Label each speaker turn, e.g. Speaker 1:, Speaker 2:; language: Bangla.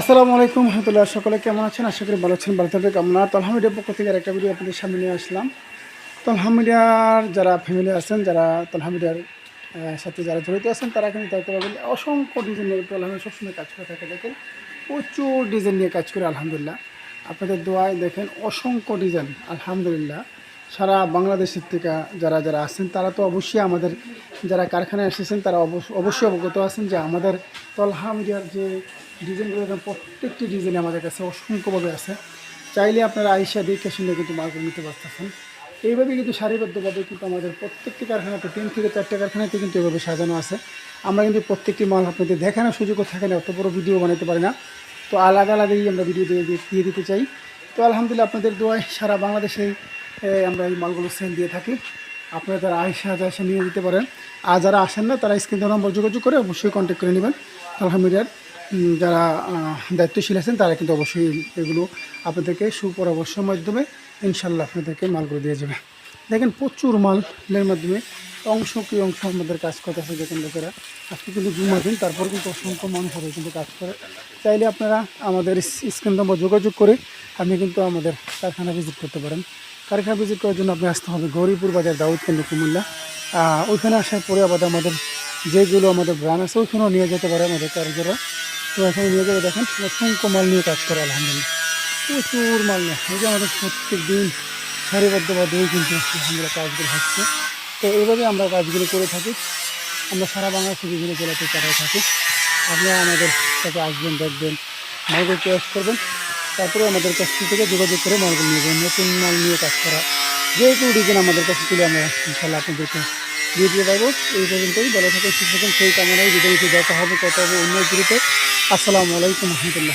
Speaker 1: আসসালামু আলাইকুম রহমতুল্লাহ। সকলে কেমন আছেন? আশা করি ভালো আছেন ভালো থাকবে কামনা তো আলহামদুলিল্লাহ পক্ষ থেকে একটা ভিডিও আপনাদের সামনে নিয়ে আসলাম। তো আলহামদুলিল্লাহর যারা ফ্যামিলি আছেন যারা আহ, সাথে যারা জড়িত আছেন তারা কিন্তু দেখতে পাবেন অসংখ্য ডিজাইন নিয়ে তো সবসময় কাজ করে থাকে। দেখেন প্রচুর ডিজাইন নিয়ে কাজ করে আলহামদুলিল্লাহ। আপনাদের দোয়ায় দেখেন অসংখ্য ডিজাইন আলহামদুলিল্লাহ। সারা বাংলাদেশের থেকে যারা যারা আছেন তারা তো অবশ্যই আমাদের যারা কারখানায় এসেছেন তারা অবশ্য- অবশ্যই অবগত আছেন যে আমাদের তলহা মিডিয়ার যে ডিজাইনগুলো প্রত্যেকটি ডিজাইন আমাদের কাছে অসংখ্যভাবে আছে। চাইলে আপনারা আইসা দেখে শুনে কিন্তু মার্কেট নিতে পারতেছেন। এইভাবে কিন্তু সারিবদ্ধভাবে কিন্তু আমাদের প্রত্যেকটি কারখানাতে তিন থেকে চারটে কারখানাতে কিন্তু এভাবে সাজানো আছে। আমরা কিন্তু প্রত্যেকটি মাল আপনাদের দেখানোর সুযোগও থাকে না অত বড় ভিডিও বানাতে পারি না। তো আলাদা আলাদাই আমরা ভিডিও দিয়ে দিয়ে- দিতে চাই। তো আলহামদুলিল্লাহ আপনাদের দোয়ায় সারা বাংলাদেশেই এ, আমরা এই মালগুলো সেল দিয়ে থাকি। আপনারা যারা আইসা এসে নিয়ে দিতে পারেন। আর যারা আসেন না, তারা স্ক্রিন নম্বর যোগাযোগ করে অবশ্যই কন্ট্যাক্ট করে নেবেন। আলহামদুলিল্লাহ যারা দায়িত্বশীল আছেন, তারা কিন্তু অবশ্যই এগুলো আপনাদেরকে সুপরামর্শের মাধ্যমে ইনশাল্লাহ আপনাদেরকে মালগুলো দিয়ে যাবে। দেখেন, প্রচুর মালের মাধ্যমে অংশ কি অংশ আমাদের কাজ করতেছে দেখেন লোকেরা। আজকে কিন্তু জুমা দিন, তারপর কিন্তু অসংখ্য মানুষ কিন্তু কাজ করে। চাইলে আপনারা আমাদের স্ক্রিন নম্বর যোগাযোগ করে আপনি কিন্তু আমাদের কারখানা ভিজিট করতে পারেন। কারখানা ভিজিট করার জন্য আপনি আসতে হবে গৌরীপুর বাজার দাউদ কেন্দ্র কুমিল্লা ওইখানে আসার পরে আবার আমাদের যেগুলো আমাদের ব্রান আছে, ওইখানেও নিয়ে যেতে পারে আমাদের কারিগররা। তো এখানে নিয়ে যাবে, দেখেন অসংখ্য মাল নিয়ে কাজ করে, আলহামদুলিল্লাহ। প্রচুর মাল নেয়। এই যে আমাদের প্রত্যেক দিন সারিবদ্ধভাবেই কিন্তু আলহামদুলিল্লাহ কাজগুলো হচ্ছে। তো এইভাবে আমরা কাজগুলো করে থাকি। আমরা সারা বাংলাদেশে বিভিন্ন জেলাতে চালাই থাকি। আপনারা আমাদের সাথে আসবেন, দেখবেন মালগুলো টেস্ট করবেন। তারপরে আমাদের কাছ থেকে যোগাযোগ করে মালগুলো নেবেন নতুন মাল নিয়ে কাজ করা। যে কোনো ডিজাইন আমাদের কাছে তুলে আমরা ইনশাল্লাহ আপনাদেরকে দিয়ে দিয়ে পাবো এই পর্যন্তই, ভালো থাকেন, সুস্থ থাকেন, সেই কামনায় যদি দেখা হবে। কথা হবে অন্য গ্রুপে। আসসালামু আলাইকুম, রহমতুল্লাহ।